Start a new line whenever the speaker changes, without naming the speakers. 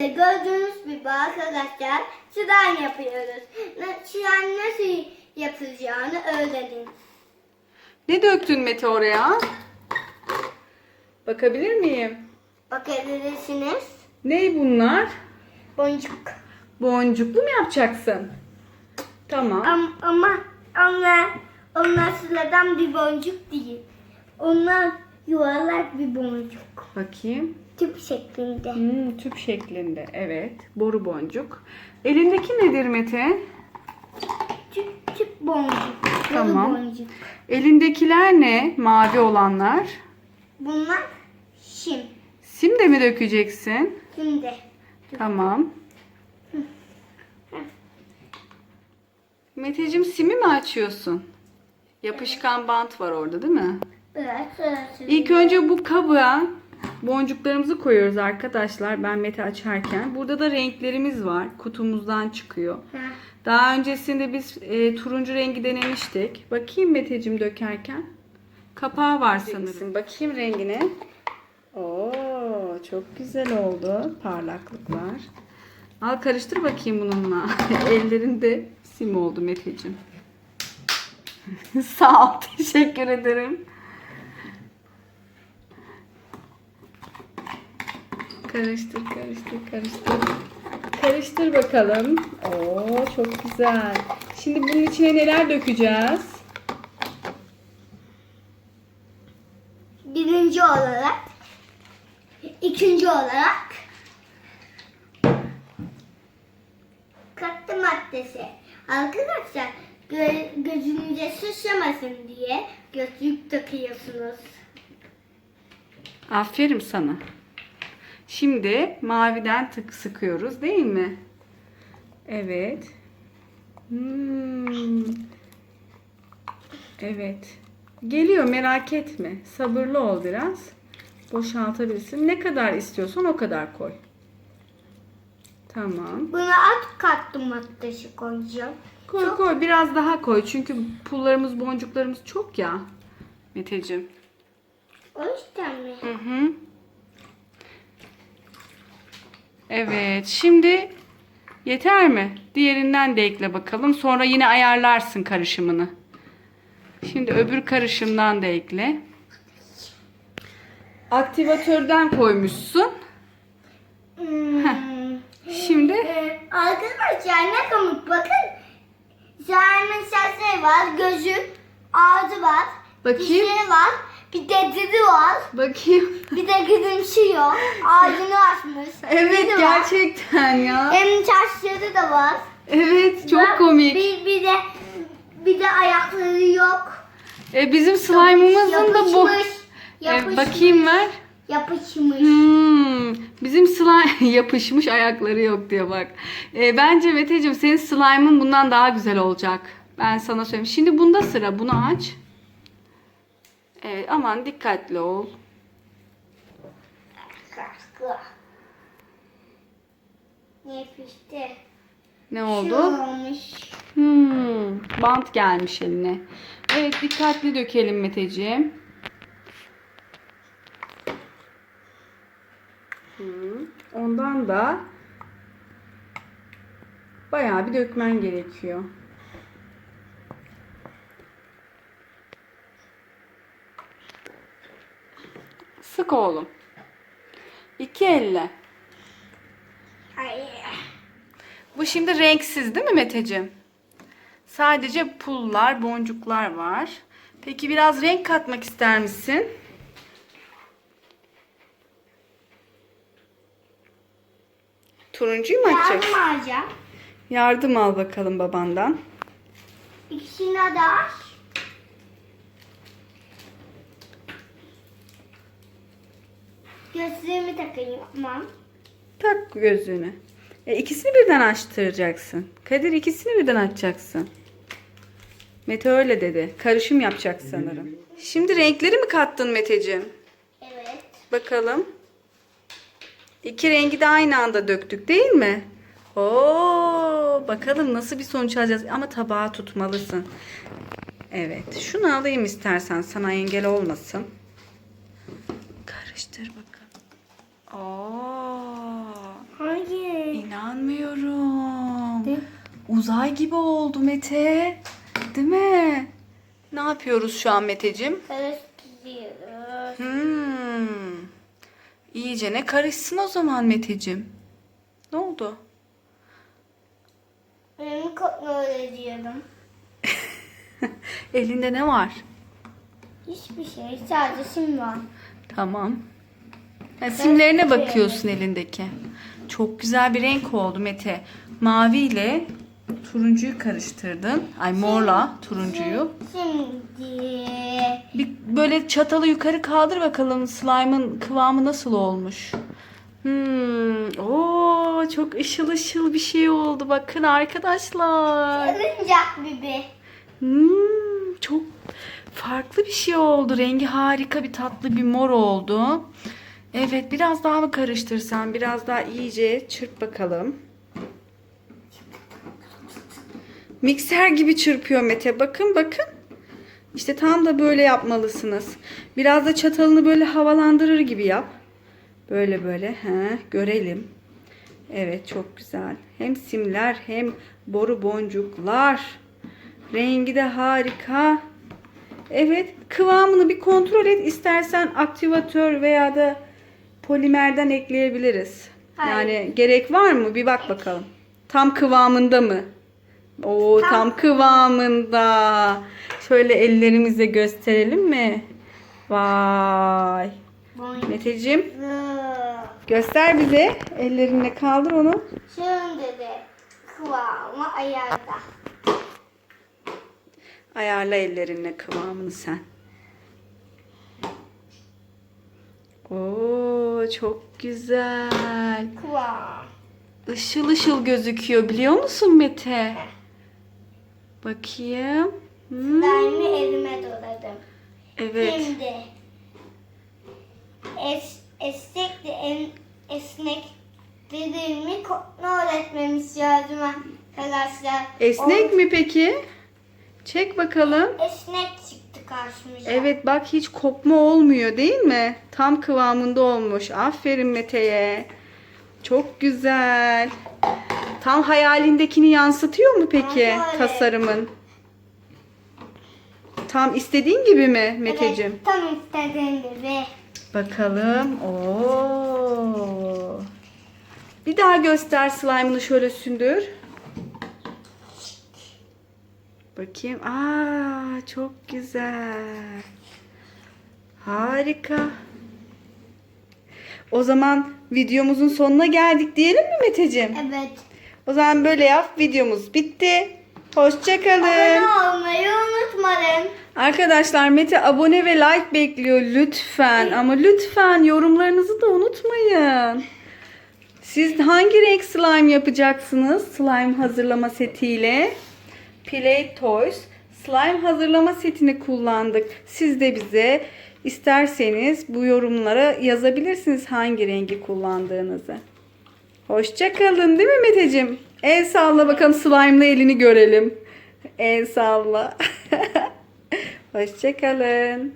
Gördüğünüz gibi arkadaşlar slime yapıyoruz. Slime nasıl yapılacağını öğrenin.
Ne döktün Mete oraya? Bakabilir miyim?
Bakabilirsiniz.
Ne bunlar?
Boncuk.
Boncuklu mu yapacaksın? Tamam.
Ama, ama onlar, onlar sıradan bir boncuk değil. Onlar yuvarlak bir boncuk.
Bakayım.
Tüp şeklinde.
Hmm, tüp şeklinde. Evet. Boru boncuk. Elindeki nedir Mete?
Tüp, tüp boncuk.
Tamam.
boncuk.
Elindekiler ne? Mavi olanlar.
Bunlar şim.
Sim de mi dökeceksin?
Şimdi.
Tamam. Meteciğim simi mi açıyorsun? Yapışkan bant var orada değil mi?
Biraz sırası.
İlk önce bu kabığa boncuklarımızı koyuyoruz arkadaşlar. Ben Mete açarken. Burada da renklerimiz var. Kutumuzdan çıkıyor.
Ha.
Daha öncesinde biz e, turuncu rengi denemiştik. Bakayım Meteciğim dökerken. Kapağı var sanırım. Bakayım rengine. Oo, çok güzel oldu. Parlaklık var. Al karıştır bakayım bununla. Ellerinde sim oldu Meteciğim. Sağ ol. Teşekkür ederim. Karıştır, karıştır, karıştır. Karıştır bakalım. Oo, çok güzel. Şimdi bunun içine neler dökeceğiz?
Birinci olarak, ikinci olarak katkı maddesi. Arkadaşlar gö- gözünüze sıçramasın diye gözlük takıyorsunuz.
Aferin sana. Şimdi maviden tık sıkıyoruz değil mi? Evet. Hmm. Evet. Geliyor merak etme. Sabırlı ol biraz. Boşaltabilirsin. Ne kadar istiyorsan o kadar koy. Tamam.
Buna at katkı maddesi koyacağım.
Koy koy biraz daha koy. Çünkü pullarımız boncuklarımız çok ya. Meteciğim.
O yüzden mi?
Hı hı. Evet. Şimdi yeter mi? Diğerinden de ekle bakalım. Sonra yine ayarlarsın karışımını. Şimdi öbür karışımdan da ekle. Aktivatörden koymuşsun.
Hmm.
Şimdi
Ee, arkadaşlar ne komik bakın. Zahmet sesleri var, gözü, ağzı var,
Bakayım.
dişleri var, bir de dili var,
bakayım.
bir de gülümsüyor, ağzını açmış.
Evet
dili var.
gerçekten ya.
Hem saçları da var.
Evet çok
Bak,
komik.
Bir, bir de bir de ayakları yok.
E, bizim slime'ımızın da bu.
Yapışmış,
E,
yapışmış,
bakayım ver.
Yapışmış.
Hmm, bizim slime yapışmış ayakları yok diye bak. Ee, bence Meteciğim senin slime'ın bundan daha güzel olacak. Ben sana söyleyeyim. Şimdi bunda sıra. Bunu aç. Evet aman dikkatli ol.
Nefiste.
Ne oldu? Hmm, bant gelmiş eline. Evet dikkatli dökelim Meteciğim. Hmm, Ondan da bayağı bir dökmen gerekiyor. Sık oğlum. İki elle. Bu şimdi renksiz değil mi Meteciğim? Sadece pullar, boncuklar var. Peki biraz renk katmak ister misin? Turuncuyu mu açacaksın?
Yardım alacağım.
Yardım al bakalım babandan.
İkisini de aç. Gözlüğümü takayım. Tamam.
Tak gözlüğünü. E, ikisini birden açtıracaksın. Kadir ikisini birden açacaksın. Mete öyle dedi. Karışım yapacak sanırım. Şimdi renkleri mi kattın Meteciğim?
Evet.
Bakalım. İki rengi de aynı anda döktük değil mi? Oo, bakalım nasıl bir sonuç alacağız. Ama tabağı tutmalısın. Evet. Şunu alayım istersen sana engel olmasın. Karıştır bakalım. Oo.
Hayır.
İnanmıyorum.
De-
Uzay gibi oldu Mete. Değil mi? Ne yapıyoruz şu an Meteciğim?
Karıştırıyoruz.
Hmm. İyice ne karışsın o zaman Meteciğim. Ne oldu?
Benim kontrol ediyorum.
Elinde ne var?
Hiçbir şey. Sadece sim var.
Tamam. Ha, simlerine bakıyorsun elindeki. Çok güzel bir renk oldu Mete. Mavi ile turuncuyu karıştırdın. Ay morla turuncuyu.
Şimdi
Bir böyle çatalı yukarı kaldır bakalım slime'ın kıvamı nasıl olmuş. Hmm, oo çok ışıl ışıl bir şey oldu. Bakın arkadaşlar.
sarıncak gibi.
Hmm, çok farklı bir şey oldu. Rengi harika bir tatlı bir mor oldu. Evet biraz daha mı karıştırsan? Biraz daha iyice çırp bakalım. Mikser gibi çırpıyor Mete. Bakın bakın. İşte tam da böyle yapmalısınız. Biraz da çatalını böyle havalandırır gibi yap. Böyle böyle. He, görelim. Evet çok güzel. Hem simler hem boru boncuklar. Rengi de harika. Evet kıvamını bir kontrol et. İstersen aktivatör veya da polimerden ekleyebiliriz.
Hayır.
Yani gerek var mı? Bir bak bakalım. Tam kıvamında mı? Oo tam,
Tam
kıvamında. Şöyle ellerimizle gösterelim mi? Vay.
Boncuk.
Meteciğim göster bize. Ellerinle kaldır onu.
Şimdi de kıvamı ayarda.
Ayarla ellerinle kıvamını sen. Oo çok güzel.
Kıvam.
Işıl ışıl gözüküyor biliyor musun Mete? Bakayım. Hmm,
Slime'ı elime doladım.
Evet.
Şimdi es, esnek de en, esnek dediğimi kontrol etmemiz lazım arkadaşlar.
Esnek mi peki? Çek bakalım.
Esnek çıktı karşımıza.
Evet bak hiç kopma olmuyor değil mi? Tam kıvamında olmuş. Aferin Mete'ye. Çok güzel. Tam hayalindekini yansıtıyor mu peki
Evet.
tasarımın? Tam istediğin gibi mi Meteciğim?
Evet, tam istediğim gibi.
Bakalım. Oo. Bir daha göster slime'ını şöyle sündür. Bakayım. Aa, çok güzel. Harika. O zaman videomuzun sonuna geldik diyelim mi Meteciğim?
Evet.
O zaman böyle yap. Videomuz bitti. Hoşçakalın.
Abone olmayı unutmayın.
Arkadaşlar Mete abone ve like bekliyor lütfen. Ama lütfen yorumlarınızı da unutmayın. Siz hangi renk slime yapacaksınız? Slime hazırlama setiyle. Play Toys slime hazırlama setini kullandık. Siz de bize isterseniz bu yorumlara yazabilirsiniz hangi rengi kullandığınızı. Hoşçakalın değil mi Meteciğim? El salla bakalım slime'lı elini görelim. El salla. Hoşçakalın.